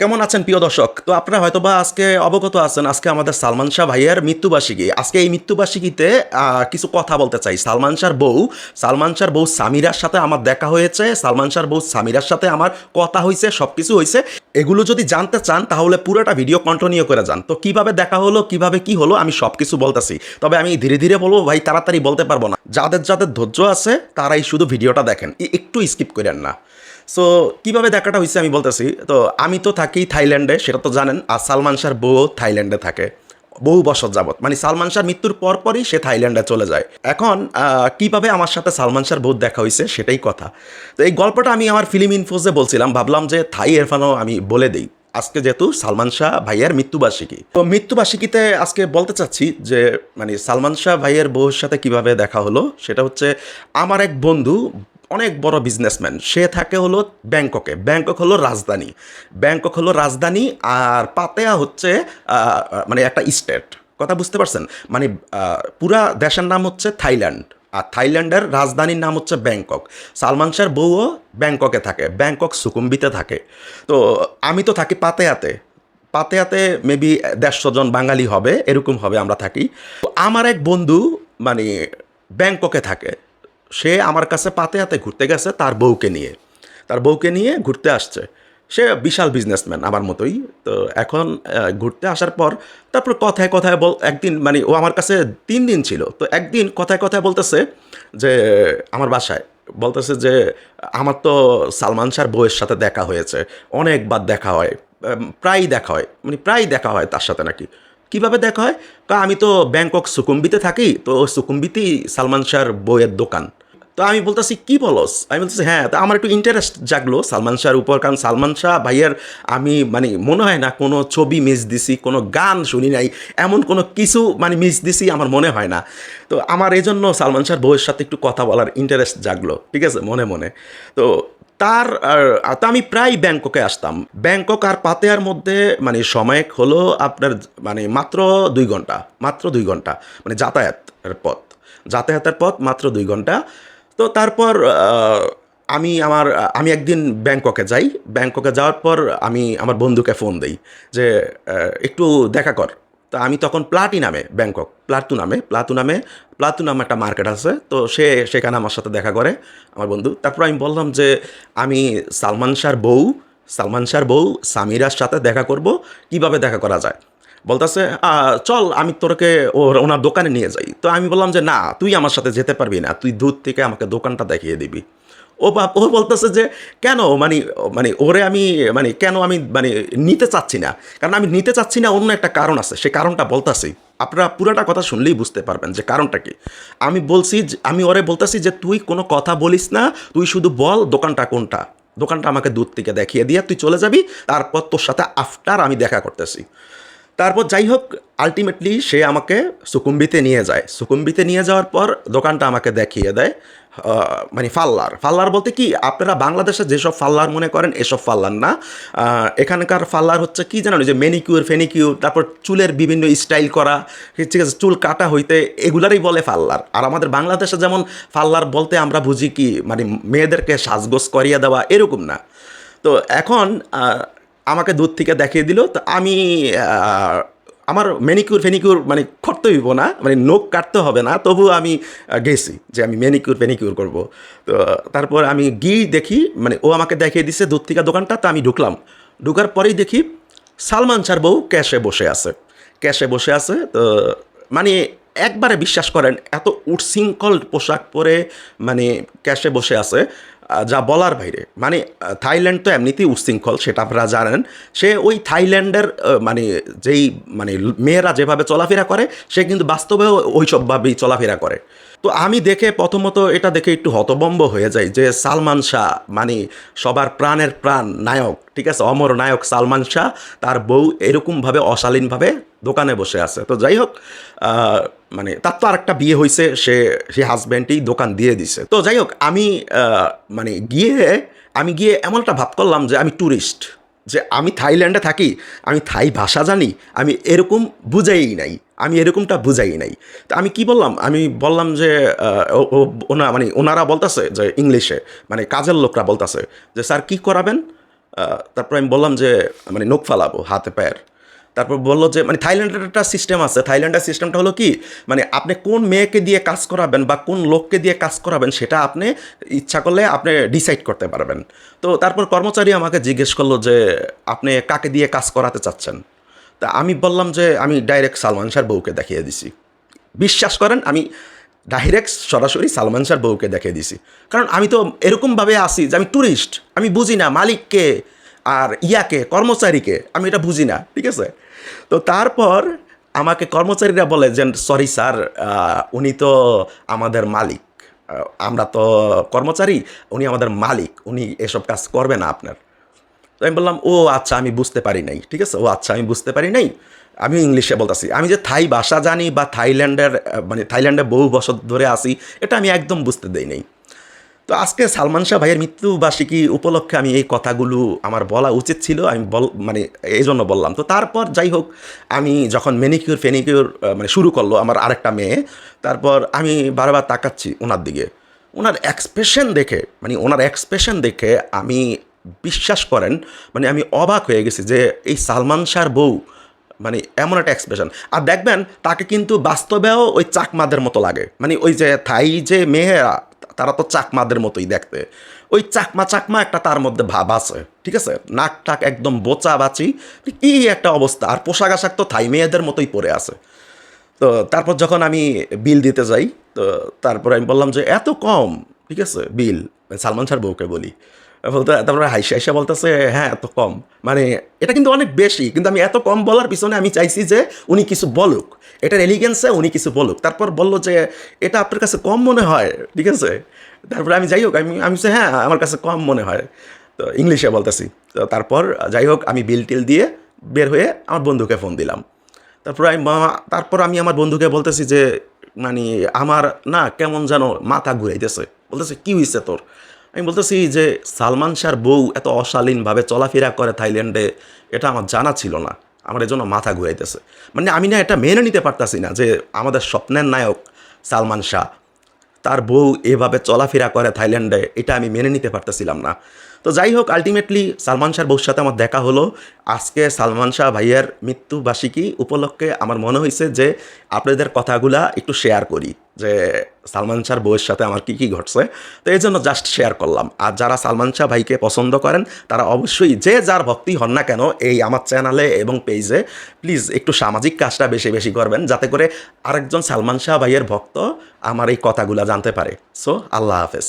কেমন আছেন প্রিয় দর্শক? তো আপনারা হয়তো বা আজকে অবগত আছেন, আজকে আমাদের সালমান শাহ ভাইয়ের মৃত্যুবার্ষিকী। আজকে এই মৃত্যুবার্ষিকীতে কিছু কথা বলতে চাই। সালমান শাহর বউ, সালমান শাহর বউ সামিরার সাথে আমার দেখা হয়েছে, সালমান শাহর বউ সামিরার সাথে আমার কথা হয়েছে সব কিছু হয়েছে এগুলো যদি জানতে চান, তাহলে পুরোটা ভিডিও কন্টিনিউ করে যান। তো কীভাবে দেখা হলো, কীভাবে কি হলো, আমি সব কিছু বলতেছি। তবে আমি ধীরে ধীরে বলব, ভাই, তাড়াতাড়ি বলতে পারব না। যাদের যাদের ধৈর্য আছে, তারাই শুধু ভিডিওটা দেখেন। একটু স্কিপ করেন না। সো কীভাবে দেখাটা হয়েছে আমি বলতেছি। তো আমি তো থাকি থাইল্যান্ডে, সেটা তো জানেন, আর সালমান শাহর বউ থাইল্যান্ডে থাকে। বহু বছর যাবৎ। মানে সালমান শাহ মৃত্যুর পরপরই সে থাইল্যান্ডে চলে যায়। এখন কীভাবে আমার সাথে সালমান শাহর বউ দেখা হয়েছে সেটাই কথা। তো এই গল্পটা আমি আমার ফিল্ম ইনফোজে বলছিলাম, ভাবলাম যে থাই এরফানও আমি বলে দিই। আজকে যেহেতু সালমান শাহ ভাইয়ের মৃত্যুবার্ষিকী। তো মৃত্যুবার্ষিকীতে আজকে বলতে চাচ্ছি যে মানে সালমান শাহ ভাইয়ের বউর সাথে কীভাবে দেখা হলো, সেটা হচ্ছে আমার এক বন্ধু অনেক বড় বিজনেসম্যান সে থাকে হলো ব্যাংককে। ব্যাংকক হলো রাজধানী। ব্যাংকক হলো রাজধানী আর পাতেয়া হচ্ছে মানে একটা স্টেট কথা বুঝতে পারছেন? মানে পুরা দেশের নাম হচ্ছে থাইল্যান্ড। আর থাইল্যান্ডের রাজধানীর নাম হচ্ছে ব্যাংকক। সালমান শাহর বউও ব্যাংককে থাকে। ব্যাংকক সুকুম্বিতে থাকে। তো আমি তো থাকি পাতেয়াতে। পাতেয়াতে মেবি দেড়শো জন বাঙালি হবে, এরকম হবে আমরা থাকি। তো আমার এক বন্ধু মানে ব্যাংককে থাকে। সে আমার কাছে পাতে হাতে ঘুরতে গেছে তার বউকে নিয়ে। তার বউকে নিয়ে ঘুরতে আসছে। সে বিশাল বিজনেসম্যান আমার মতোই। তো এখন ঘুরতে আসার পর তারপর কথায় কথায় বল একদিন মানে ও আমার কাছে তিন দিন ছিল। তো একদিন কথায় কথায় বলতেছে যে আমার বাসায় বলতেছে যে আমার তো সালমান শাহর বউয়ের সাথে দেখা হয়েছে। অনেকবার দেখা হয় উম, প্রায় দেখা হয় মানে প্রায় দেখা হয় তার সাথে নাকি। কীভাবে দেখা হয়? আমি তো ব্যাংকক সুকুম্বিতে থাকি, তো সুকুম্বিতেই সালমান শাহর বইয়ের দোকান। তো আমি বলতেছি, কি বলস? আমি বলতেছি হ্যাঁ তা আমার একটু ইন্টারেস্ট জাগলো সালমান শাহর উপর, কারণ সালমান শাহ ভাইয়ের আমি মানে মনে হয় না কোনো ছবি মিস দিছি, কোনো গান শুনি নাই, এমন কোনো কিছু মানে মিস দিছি আমার মনে হয় না। তো আমার এই জন্য সালমান শাহর বউয়ের সাথে একটু কথা বলার ইন্টারেস্ট জাগলো, ঠিক আছে, মনে মনে। তো তার তো আমি প্রায় ব্যাংককে আসতাম। ব্যাংকক আর পাতেয়ার মধ্যে মানে সময় হলো আপনার মানে মাত্র দুই ঘণ্টা, মাত্র দুই ঘণ্টা মানে যাতায়াতের পথ। যাতায়াতের পথ মাত্র দুই ঘণ্টা। তো তারপর আমি আমার, আমি একদিন ব্যাংককে যাই। ব্যাংককে যাওয়ার পর আমি আমার বন্ধুকে ফোন দিই যে একটু দেখা কর। তা আমি তখন প্লাটি নামে ব্যাংকক প্লাটু নামে প্লাটু নামে প্লাটু নামে একটা মার্কেট আছে, তো সে সেখানে আমার সাথে দেখা করে আমার বন্ধু। তারপর আমি বললাম যে আমি সালমান শাহর বউ, সালমান শাহর বউ সামিরার সাথে দেখা করব, কীভাবে দেখা করা যায়? বলতেছে চল আমি তোরকে ওর, ওনার দোকানে নিয়ে যাই। তো আমি বললাম যে, না, তুই আমার সাথে যেতে পারবি না, তুই দূর থেকে আমাকে দোকানটা দেখিয়ে দিবি। ও বাপ ও বলতেছে যে, কেন? মানে মানে ওরে আমি মানে কেন আমি মানে নিতে চাচ্ছি না? কারণ আমি নিতে চাচ্ছি না, অন্য একটা কারণ আছে। সে কারণটা বলতাছি। আপনারা পুরাটা কথা শুনলেই বুঝতে পারবেন যে কারণটা কি। আমি বলছি আমি ওরে বলতেছি যে, তুই কোনো কথা বলিস না, তুই শুধু বল দোকানটা কোনটা। দোকানটা আমাকে দূর থেকে দেখিয়ে দিয়ে, তুই চলে যাবি, তারপর তোর সাথে আফটার আমি দেখা করতেছি। তারপর যাই হোক আলটিমেটলি সে আমাকে সুকুম্বিতে নিয়ে যায়। সুকুম্বিতে নিয়ে যাওয়ার পর দোকানটা আমাকে দেখিয়ে দেয়। মানে ফাল্লার। ফাল্লার বলতে কি? আপনারা বাংলাদেশে যেসব ফাল্লার মনে করেন, এসব ফাল্লার না। এখানকার ফাল্লার হচ্ছে কি জানেন যে মেনিকিউর ফেনিকিউর তারপর চুলের বিভিন্ন স্টাইল করা, ঠিক আছে, চুল কাটা হইতে এগুলারই বলে ফাল্লার। আর আমাদের বাংলাদেশে যেমন ফাল্লার বলতে আমরা বুঝি কি মানে মেয়েদেরকে সাজগোজ করিয়ে দেওয়া, এরকম না। তো এখন আমাকে দূর থেকে দেখিয়ে দিল। তো আমি আমার মেনিকিউর ফেনিকিউর মানে করতে হইব না মানে নখ কাটতে হবে না তবু আমি গেছি যে আমি মেনিকিউর ফেনিকিউর করব। তো, তারপর আমি গিয়ে দেখি মানে ও আমাকে দেখিয়ে দিছে দূর থেকে দোকানটা, তো আমি ঢুকলাম। ঢুকার পরেই দেখি সালমান শাহর বউ ক্যাশে বসে আছে। ক্যাশে বসে আছে, তো মানে একবারে বিশ্বাস করেন, এত উৎশৃঙ্খল পোশাক পরে মানে ক্যাশে বসে আছে। যা বলার বাইরে। মানে থাইল্যান্ড তো এমনিতেই উশৃঙ্খল, সেটা আপনারা জানেন। সে ওই থাইল্যান্ডের মানে যেই মানে মেয়েরা যেভাবে চলাফেরা করে, সে কিন্তু বাস্তবেও ওইসবভাবেই চলাফেরা করে। তো আমি দেখে প্রথমত এটা দেখে একটু হতবম্ব হয়ে যাই যে সালমান শাহ মানে সবার প্রাণের প্রাণ নায়ক, ঠিক আছে? অমর নায়ক সালমান শাহ তার বউ এরকমভাবে অশালীনভাবে দোকানে বসে আছে। তো যাই হোক মানে তার তো আরেকটা বিয়ে হয়েছে সে সে হাজব্যান্ডই দোকান দিয়ে দিছে। তো যাই হোক, আমি মানে গিয়ে, আমি গিয়ে এমন একটা ভাব করলাম যে আমি ট্যুরিস্ট যে আমি থাইল্যান্ডে থাকি, আমি থাই ভাষা জানি, আমি এরকম বুঝাই নাই, আমি এরকমটা বুঝাই নাই। তো আমি কি বললাম? আমি বললাম যে ওনা মানে ওনারা বলতেছে যে ইংলিশে মানে কাজের লোকরা বলতেছে যে, স্যার, কি করাবেন? তারপর আমি বললাম যে মানে নখ ফালাবো, হাতে, পায়ের। তারপর বলল যে মানে থাইল্যান্ডের একটা সিস্টেম আছে। থাইল্যান্ডের সিস্টেমটা হলো কি মানে আপনি কোন মেয়েকে দিয়ে কাজ করাবেন বা কোন লোককে দিয়ে কাজ করাবেন সেটা আপনি ইচ্ছা করলে আপনি ডিসাইড করতে পারবেন। তো তারপর কর্মচারী আমাকে জিজ্ঞেস করল যে, আপনি কাকে দিয়ে কাজ করাতে চাচ্ছেন? তা আমি বললাম যে, আমি ডাইরেক্ট সালমান শাহর বউকে দেখিয়ে দিছি। বিশ্বাস করেন, আমি ডাইরেক্ট সরাসরি সালমান শাহর বউকে দেখিয়ে দিছি। কারণ আমি তো এরকমভাবে আসি যে, আমি ট্যুরিস্ট আমি বুঝি না মালিককে। আর ইয়াকে, কর্মচারীকে, আমি এটা বুঝি না, ঠিক আছে? তো তারপর আমাকে কর্মচারীরা বলে যে সরি স্যার উনি তো আমাদের মালিক। আমরা তো কর্মচারী, উনি আমাদের মালিক, উনি এসব কাজ করবে না আপনার। তো আমি বললাম, ও আচ্ছা আমি বুঝতে পারি নাই, ঠিক আছে? ও আচ্ছা আমি বুঝতে পারি নাই। আমি ইংলিশে বলতেছি। আমি যে থাই ভাষা জানি বা থাইল্যান্ডের মানে থাইল্যান্ডে বহু বছর ধরে আসি এটা আমি একদম বুঝতে দেই নাই। তো আজকে সালমান শাহ ভাইয়ের মৃত্যুবার্ষিকী উপলক্ষে আমি এই কথাগুলো আমার বলা উচিত ছিল, আমি বল মানে এই জন্য বললাম। তো তারপর যাই হোক, আমি যখন মেনিকিউর ফেনিকিউর মানে শুরু করল আমার আরেকটা মেয়ে, তারপর আমি বারবার তাকাচ্ছি ওনার দিকে। ওনার এক্সপ্রেশন দেখে মানে ওনার এক্সপ্রেশন দেখে আমি বিশ্বাস করেন মানে আমি অবাক হয়ে গেছি যে এই সালমান শাহর বউ মানে এমন একটা এক্সপ্রেশন আর দেখবেন, তাকে কিন্তু বাস্তবেও ওই চাকমাদের মতো লাগে। মানে ওই যে থাই যে মেয়েরা তারা তো চাকমাদের মতোই দেখতে। ওই চাকমা চাকমা একটা তার মধ্যে ভাব আছে, ঠিক আছে? নাক টাক একদম বোচা বাচি, কি একটা অবস্থা। আর পোশাক আশাক তো থাই মেয়েদের মতোই পরে আছে। তো তারপর যখন আমি বিল দিতে যাই, তো তারপর আমি বললাম যে, এত কম, ঠিক আছে, বিল। সালমান শাহর বউকে বলি। বলতে, তারপরে হাইসা হাইসা বলতেছে হ্যাঁ এত কম। মানে এটা কিন্তু অনেক বেশি, কিন্তু আমি এত কম বলার পিছনে আমি চাইছি যে উনি কিছু বলুক। এটার এলিগেন্সে উনি কিছু বলুক। তারপর বলল যে, এটা আপনার কাছে কম মনে হয়? ঠিক আছে? তারপরে আমি যাই হোক, আমি আমি হ্যাঁ আমার কাছে কম মনে হয়। তো ইংলিশে বলতেছি। তো তারপর যাই হোক, আমি বিল টিল দিয়ে বের হয়ে আমার বন্ধুকে ফোন দিলাম। তারপর আমি তারপর আমি আমার বন্ধুকে বলতেছি যে মানে আমার না কেমন যেন মাথা ঘুরাইতেছে। বলতেছে, কি হয়েছে তোর? আমি বলতেছি যে, সালমান শাহর বউ এত অশালীনভাবে চলাফেরা করে থাইল্যান্ডে, এটা আমার জানা ছিল না। আমার এজন্য মাথা ঘুরাইতেছে। মানে আমি না এটা মেনে নিতে পারতাছি না যে, আমাদের স্বপ্নের নায়ক সালমান শাহ, তার বউ এভাবে চলাফেরা করে থাইল্যান্ডে, এটা আমি মেনে নিতে পারতেছিলাম না। তো যাই হোক আলটিমেটলি সালমান শাহর বউর সাথে আমার দেখা হলো। আজকে সালমান শাহ ভাইয়ের মৃত্যুবার্ষিকী উপলক্ষে আমার মনে হয়েছে যে আপনাদের কথাগুলা একটু শেয়ার করি যে সালমান শাহর বউয়ের সাথে আমার কী কী ঘটছে। তো এই জন্য জাস্ট শেয়ার করলাম। আর যারা সালমান শাহ ভাইকে পছন্দ করেন, তারা অবশ্যই যে যার ভক্তি হন না কেন এই আমার চ্যানেলে এবং পেজে প্লিজ একটু সামাজিক কাজটা বেশি বেশি করবেন, যাতে করে আরেকজন সালমান শাহ ভাইয়ের ভক্ত আমার এই কথাগুলা জানতে পারে। সো আল্লাহ হাফেজ।